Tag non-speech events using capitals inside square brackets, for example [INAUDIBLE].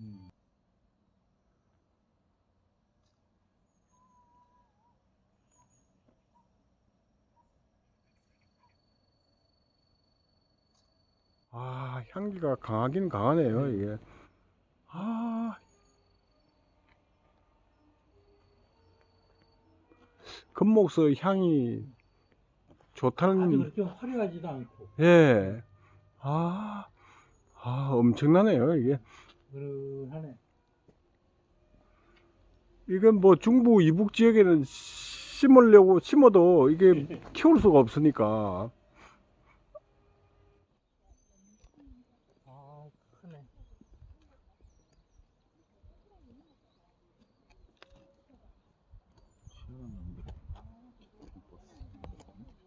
음. 아 향기가 강하긴 강하네요 네. 이게. 아. 금목소 향이 좋다는 아주 좀 화려하지도 않고. 예아 아, 엄청나네요 이게. 그러하네. 이건 뭐 중부 이북 지역에는 심으려고 심어도 이게 [LAUGHS] 키울 수가 없으니까. 아 크네. 시원한